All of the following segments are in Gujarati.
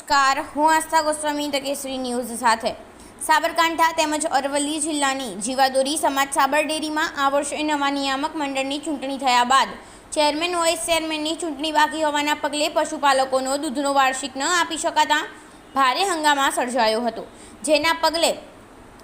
નમસ્કાર. હું આસ્થા ગોસ્વામી તકેશ્રી ન્યૂઝ સાથે. સાબરકાંઠા તેમજ અરવલ્લી જિલ્લાની જીવાદોરી સમાજ સાબર ડેરીમાં આ વર્ષે નવા નિયામક મંડળની ચૂંટણી થયા બાદ ચેરમેન વાઇસ ચેરમેનની ચૂંટણી બાકી હોવાના પગલે પશુપાલકોનો દૂધનો વાર્ષિક ન આપી શકાતા ભારે હંગામા સર્જાયો હતો. જેના પગલે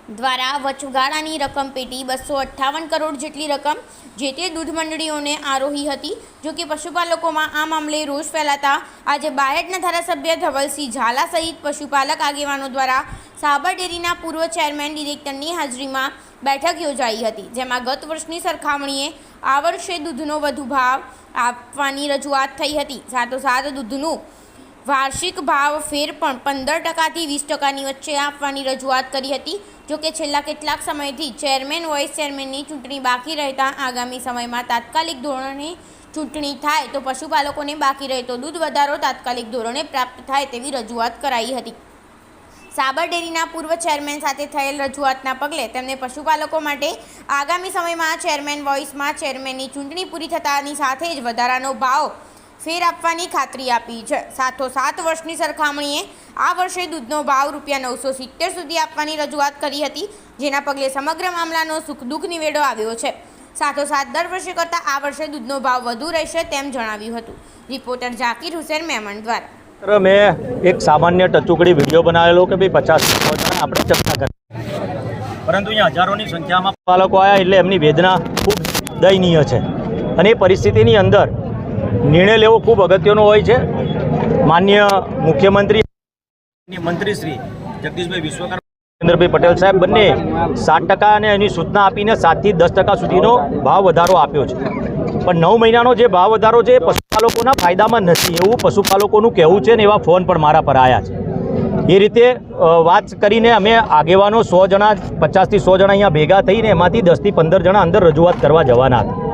દ્વારા વચગાળાની રકમ પેટી બસો અઠ્ઠાવન કરોડ જેટલી રકમ જે તે દૂધ મંડળીઓને આરોહી હતી, જો કે પશુપાલકોમાં આ મામલે રોષ ફેલાતા આજે બાયડના ધારાસભ્ય ધવલસિંહ ઝાલા સહિત પશુપાલક આગેવાનો દ્વારા સાબર ડેરીના પૂર્વ ચેરમેન ડિરેક્ટરની હાજરીમાં બેઠક યોજાઈ હતી, જેમાં ગત વર્ષની સરખામણીએ આ વર્ષે દૂધનો વધુ ભાવ આપવાની રજૂઆત થઈ હતી. સાથોસાથ દૂધનું વાર્ષિક ભાવ ફેર પણ પંદર ટકાથી વીસ ટકાની વચ્ચે આપવાની રજૂઆત કરી હતી. જોકે છેલ્લા કેટલાક સમયથી ચેરમેન, વાઇસ ચેરમેનની ચૂંટણી બાકી રહેતા આગામી સમયમાં તાત્કાલિક ધોરણે ચૂંટણી થાય તો પશુપાલકોને બાકી રહેતો દૂધ વધારો તાત્કાલિક ધોરણે પ્રાપ્ત થાય તેવી રજૂઆત કરાઈ હતી. સાબર ડેરીના પૂર્વ ચેરમેન સાથે થયેલ રજૂઆતના પગલે તેમને પશુપાલકો માટે આગામી સમયમાં ચેરમેન, વોઇસમાં ચેરમેનની ચૂંટણી પૂરી થતાની સાથે જ વધારાનો ભાવ ફેર આપવાની ખાતરી આપી છે. સાથોસાથ વર્ષની સરખામણીએ આ વર્ષે દૂધનો ભાવ રૂપિયા નવસો સિત્તેર સુધી આપવાની રજૂઆત કરી હતી, જેના પગલે સમગ્ર મામલાનો સુખ દુઃખ નિવેડો આવ્યો છે. સાથોસાથ દર વર્ષે કરતાં આ વર્ષે દૂધનો ભાવ વધુ રહેશે તેમ જણાવ્યું હતું. રિપોર્ટર ઝાકીર હુસેન મેમણ દ્વારા. મેં એક સામાન્ય ટચુકડી વીડિયો બનાવેલો કે ભાઈ પચાસ આપણે ચર્ચા કરી. પરંતુ અહીંયા હજારોની સંખ્યામાં બાળકો આવ્યા એટલે એમની વેદના ખૂબ દયનીય છે. અને એ પરિસ્થિતિની અંદર નિર્ણય લેવો ખૂબ અગત્યનો હોય છે. માન્ય મુખ્યમંત્રી મંત્રી શ્રી જગદીશભાઈ વિશ્વકર્મા નરેન્દ્રભાઈ પટેલ સાહેબ બંને સાત ટકા અને એની સૂચના આપીને સાતથી દસ ટકા સુધીનો ભાવ વધારો આપ્યો છે. પણ નવ મહિનાનો જે ભાવ વધારો છે એ પશુપાલકોના ફાયદામાં નથી એવું પશુપાલકોનું કહેવું છે ને એવા ફોન પણ મારા પર આવ્યા છે. એ રીતે વાત કરીને અમે આગેવાનો સો જણા પચાસથી સો જણા અહીંયા ભેગા થઈને એમાંથી દસથી પંદર જણા અંદર રજૂઆત કરવા જવાના હતા.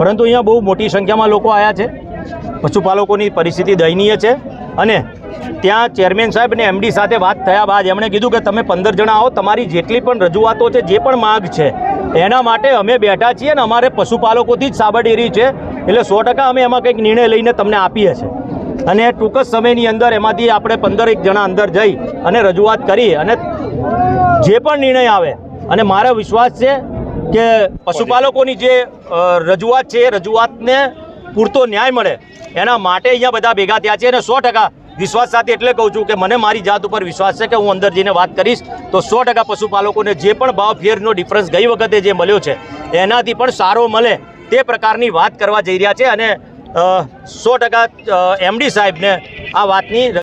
પરંતુ અહીંયા બહુ મોટી સંખ્યામાં લોકો આવ્યા છે. પશુપાલકોની પરિસ્થિતિ દયનીય છે અને ત્યાં ચેરમેન સાહેબ અને એમડી સાથે વાત થયા બાદ એમણે કીધું કે તમે પંદર જણા આવો, તમારી જેટલી પણ રજૂઆતો છે, જે પણ માગ છે, એના માટે અમે બેઠા છીએ ને અમારે પશુપાલકોથી જ સાબર ડેરી છે. એટલે સો ટકા અમે એમાં કંઈક નિર્ણય લઈને તમને આપીએ છીએ. અને ટૂંક જ સમયની અંદર એમાંથી આપણે પંદરેક જણા અંદર જઈ અને રજૂઆત કરી અને જે પણ નિર્ણય આવે, અને મારો વિશ્વાસ છે કે પશુપાલકોની જે રજૂઆત છે, એ રજૂઆતને પૂરતો ન્યાય મળે. એના માટે અહીંયા બધા ભેગા થયા છે અને સો વિશ્વાસ સાથે એટલે કહું છું કે મને મારી જાત ઉપર વિશ્વાસ છે કે હું અંદર જઈને વાત કરીશ તો સો પશુપાલકોને જે પણ ભાવ ફેરનો ડિફરન્સ ગઈ વખતે જે મળ્યો છે, એનાથી પણ સારો મળે તે પ્રકારની વાત કરવા જઈ રહ્યા છે અને સો ટકા એમડી સાહેબને આ વાતની